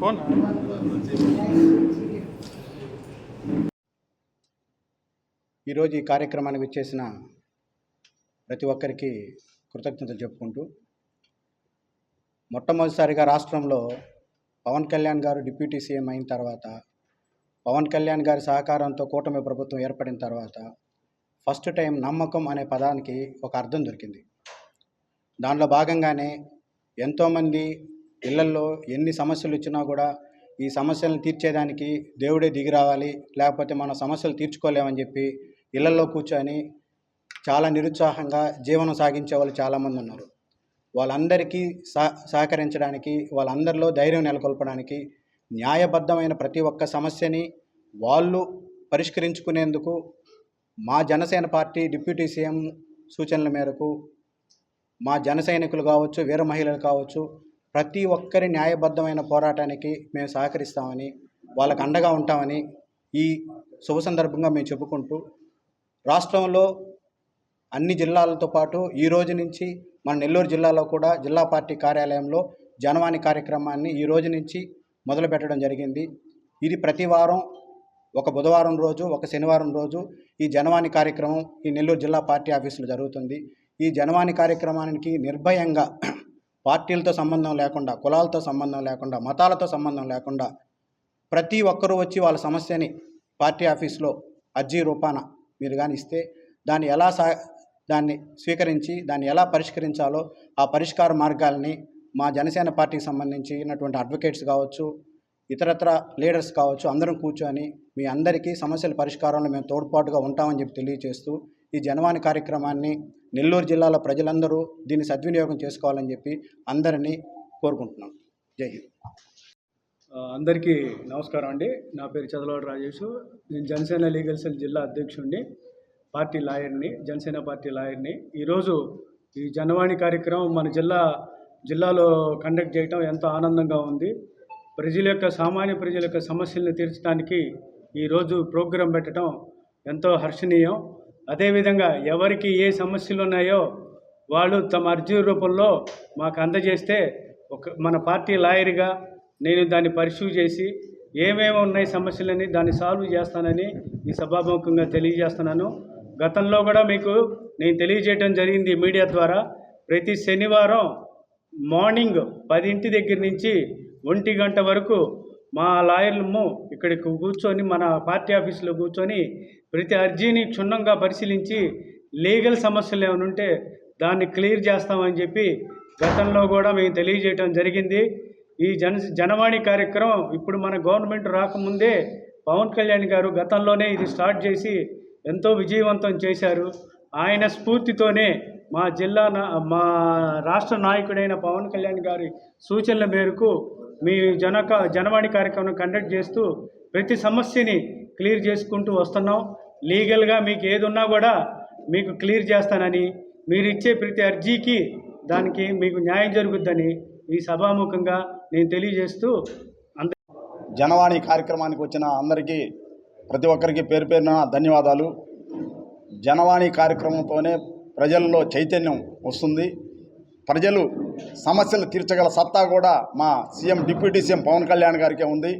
Phone ఈరోజు ఈ కార్యక్రమానికి వచ్చేసిన ప్రతి ఒక్కరికి కృతజ్ఞతలు చెప్పుకుంటూ మొట్టమొదటిసారిగా రాష్ట్రంలో పవన్ కళ్యాణ్ గారు డిప్యూటీ సీఎం అయిన తర్వాత పవన్ కళ్యాణ్ గారి సహకారంతో కూటమి ప్రభుత్వం ఏర్పడిన తర్వాత ఫస్ట్ టైం నమ్మకం అనే పదానికి ఒక అర్థం దొరికింది. దానిలో భాగంగానే ఎంతోమంది ఇళ్ళల్లో ఎన్ని సమస్యలు వచ్చినా కూడా ఈ సమస్యలను తీర్చేదానికి దేవుడే దిగి రావాలి. లేకపోతే మన సమస్యలు తీర్చుకోలేమని చెప్పి ఇళ్ళలో కూర్చొని చాలా నిరుత్సాహంగా జీవనం సాగించే వాళ్ళు చాలామంది ఉన్నారు. వాళ్ళందరికీ సహ సహకరించడానికి వాళ్ళందరిలో ధైర్యం నెలకొల్పడానికి న్యాయబద్ధమైన ప్రతి ఒక్క సమస్యని వాళ్ళు పరిష్కరించుకునేందుకు మా జనసేన పార్టీ డిప్యూటీ సీఎం సూచనల మేరకు మా జన సైనికులు కావచ్చు వీర మహిళలు కావచ్చు ప్రతి ఒక్కరి న్యాయబద్ధమైన పోరాటానికి మేము సహకరిస్తామని వాళ్ళకు అండగా ఉంటామని ఈ శుభ సందర్భంగా మేము చెప్పుకుంటూ రాష్ట్రంలో అన్ని జిల్లాలతో పాటు ఈ రోజు నుంచి మన నెల్లూరు జిల్లాలో కూడా జిల్లా పార్టీ కార్యాలయంలో జనవాణి కార్యక్రమాన్ని ఈ రోజు నుంచి మొదలు పెట్టడం జరిగింది. ఇది ప్రతి వారం ఒక బుధవారం రోజు ఒక శనివారం రోజు ఈ జనవాణి కార్యక్రమం ఈ నెల్లూరు జిల్లా పార్టీ ఆఫీసులో జరుగుతుంది. ఈ జనవాణి కార్యక్రమానికి నిర్భయంగా పార్టీలతో సంబంధం లేకుండా కులాలతో సంబంధం లేకుండా మతాలతో సంబంధం లేకుండా ప్రతి ఒక్కరూ వచ్చి వాళ్ళ సమస్యని పార్టీ ఆఫీస్లో అర్జీ రూపాన మీరు కానీ ఇస్తే దాన్ని ఎలా సా దాన్ని స్వీకరించి దాన్ని ఎలా పరిష్కరించాలో ఆ పరిష్కార మార్గాల్ని మా జనసేన పార్టీకి సంబంధించినటువంటి అడ్వకేట్స్ కావచ్చు ఇతరత్ర లీడర్స్ కావచ్చు అందరం కూర్చొని మీ అందరికీ సమస్యల పరిష్కారంలో మేము తోడ్పాటుగా ఉంటామని చెప్పి తెలియజేస్తూ ఈ జనవాణి కార్యక్రమాన్ని నెల్లూరు జిల్లాల ప్రజలందరూ దీన్ని సద్వినియోగం చేసుకోవాలని చెప్పి అందరినీ కోరుకుంటున్నాం. జై హింద్. అందరికీ నమస్కారం అండి. నా పేరు చదలవాడు రాజేష్. నేను జనసేన లీగల్ సెల్ జిల్లా అధ్యక్షుడిని పార్టీ లాయర్ని జనసేన పార్టీ లాయర్ని. ఈరోజు ఈ జనవాణి కార్యక్రమం మన జిల్లా జిల్లాలో కండక్ట్ చేయటం ఎంతో ఆనందంగా ఉంది. ప్రజల యొక్క సామాన్య ప్రజల యొక్క సమస్యలను తీర్చడానికి ఈరోజు ప్రోగ్రాం పెట్టడం ఎంతో హర్షణీయం. అదేవిధంగా ఎవరికి ఏ సమస్యలు ఉన్నాయో వాళ్ళు తమ అర్జీ రూపంలో మాకు అందజేస్తే ఒక మన పార్టీ లాయర్గా నేను దాన్ని పరిశీలి చేసి ఏమేమి ఉన్నాయి సమస్యలని దాన్ని సాల్వ్ చేస్తానని ఈ సభాముఖంగా తెలియజేస్తున్నాను. గతంలో కూడా మీకు నేను తెలియజేయడం జరిగింది మీడియా ద్వారా. ప్రతి శనివారం మార్నింగ్ పదింటి దగ్గర నుంచి ఒంటి గంట వరకు మా లాయర్లము ఇక్కడికి కూర్చొని మన పార్టీ ఆఫీసులో కూర్చొని ప్రతి అర్జీని క్షుణ్ణంగా పరిశీలించి లీగల్ సమస్యలు ఏమైనా ఉంటే దాన్ని క్లియర్ చేస్తామని చెప్పి గతంలో కూడా మేము తెలియజేయడం జరిగింది. ఈ జన జనవాణి కార్యక్రమం ఇప్పుడు మన గవర్నమెంట్ రాకముందే పవన్ కళ్యాణ్ గారు గతంలోనే ఇది స్టార్ట్ చేసి ఎంతో విజయవంతం చేశారు. ఆయన స్ఫూర్తితోనే మా జిల్లా నా- మా రాష్ట్ర నాయకుడైన పవన్ కళ్యాణ్ గారి సూచనల మేరకు మీ జనక జనవాణి కార్యక్రమం కండక్ట్ చేస్తూ ప్రతి సమస్యని క్లియర్ చేసుకుంటూ వస్తున్నాం. లీగల్గా మీకు ఏది ఉన్నా కూడా మీకు క్లియర్ చేస్తానని మీరు ఇచ్చే ప్రతి అర్జీకి దానికి మీకు న్యాయం జరుగుద్దని ఈ సభాముఖంగా నేను తెలియజేస్తూ అంత జనవాణి కార్యక్రమానికి వచ్చిన అందరికీ ప్రతి ఒక్కరికి పేరు పేరున ధన్యవాదాలు. జనవాణి కార్యక్రమంతోనే ప్రజల్లో చైతన్యం వస్తుంది. ప్రజలు సమస్యలు తీర్చగల సత్తా కూడా మా CM deputy CM Pawan Kalyan గారికే ఉంది.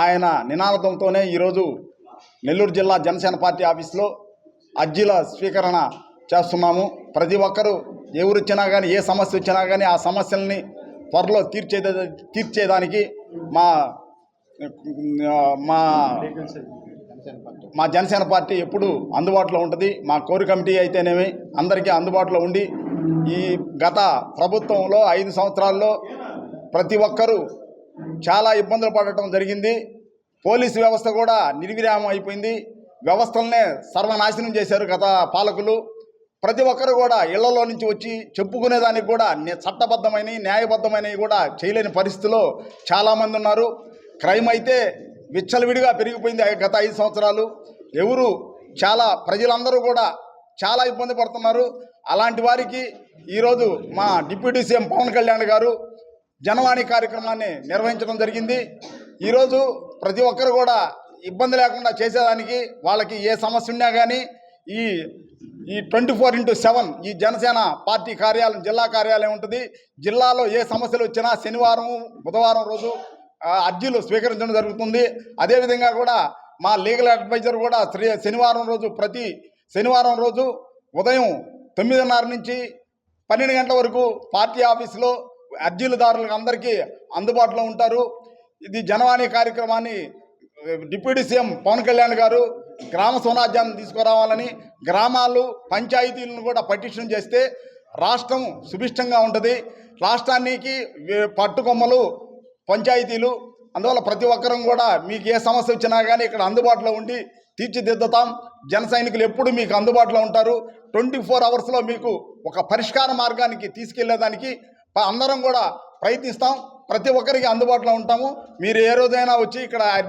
ఆయన నినాదంతోనే ఈరోజు నెల్లూరు జిల్లా జనసేన పార్టీ ఆఫీస్లో అర్జీల స్వీకరణ చేస్తున్నాము. ప్రతి ఒక్కరూ ఎవరు వచ్చినా కానీ ఏ సమస్య వచ్చినా కానీ ఆ సమస్యల్ని త్వరలో తీర్చే తీర్చేదానికి మా మా మా జనసేన పార్టీ ఎప్పుడు అందుబాటులో ఉంటుంది. మా కోర్ కమిటీ అయితేనేమి అందరికీ అందుబాటులో ఉండి ఈ గత ప్రభుత్వంలో ఐదు సంవత్సరాల్లో ప్రతి ఒక్కరూ చాలా ఇబ్బందులు పడటం జరిగింది. పోలీసు వ్యవస్థ కూడా నిర్విరామం అయిపోయింది. వ్యవస్థలనే సర్వనాశనం చేశారు గత పాలకులు. ప్రతి ఒక్కరు కూడా ఇళ్ళలో నుంచి వచ్చి చెప్పుకునేదానికి కూడా నే- చట్టబద్ధమైన న్యాయబద్ధమైనవి కూడా చేయలేని పరిస్థితిలో చాలామంది ఉన్నారు. క్రైమ్ అయితే విచ్చలవిడిగా పెరిగిపోయింది ఆ గత ఐదు సంవత్సరాలు. ఎవరు? చాలా ప్రజలందరూ కూడా చాలా ఇబ్బంది పడుతున్నారు. అలాంటి వారికి ఈరోజు మా డిప్యూటీ సీఎం పవన్ కళ్యాణ్ గారు జనవాణి కార్యక్రమాన్ని నిర్వహించడం జరిగింది. ఈరోజు ప్రతి ఒక్కరు కూడా ఇబ్బంది లేకుండా చేసేదానికి వాళ్ళకి ఏ సమస్య ఉన్నా కానీ ఈ ఈ ట్వంటీ ఫోర్ ఇంటూ సెవెన్ ఈ జనసేన పార్టీ కార్యాలయం జిల్లా కార్యాలయం ఉంటుంది. జిల్లాలో ఏ సమస్యలు వచ్చినా శనివారం బుధవారం రోజు అర్జీలు స్వీకరించడం జరుగుతుంది. అదేవిధంగా కూడా మా లీగల్ అడ్వైజర్ కూడా శ్రీ శనివారం రోజు ప్రతి శనివారం రోజు ఉదయం తొమ్మిదిన్నర నుంచి పన్నెండు గంటల వరకు పార్టీ ఆఫీసులో అర్జీలదారులకు అందరికీ అందుబాటులో ఉంటారు. ఇది జనవాణి కార్యక్రమాన్ని డిప్యూటీ సీఎం పవన్ కళ్యాణ్ గారు గ్రామ స్వరాజ్యాన్ని తీసుకురావాలని గ్రామాలు పంచాయతీలను కూడా పటిష్టం చేస్తే రాష్ట్రం సుభిష్టంగా ఉంటుంది. రాష్ట్రానికి పట్టుకొమ్మలు పంచాయతీలు అందువల్ల ప్రతి ఒక్కరం కూడా మీకు ఏ సమస్య వచ్చినా కానీ ఇక్కడ అందుబాటులో ఉండి తీర్చిదిద్దుతాం. జన సైనికులు ఎప్పుడు మీకు అందుబాటులో ఉంటారు. ట్వంటీ ఫోర్ అవర్స్లో మీకు ఒక పరిష్కార మార్గానికి తీసుకెళ్ళేదానికి అందరం కూడా ప్రయత్నిస్తాం. ప్రతి ఒక్కరికి అందుబాటులో ఉంటాము. మీరు ఏ రోజైనా వచ్చి ఇక్కడ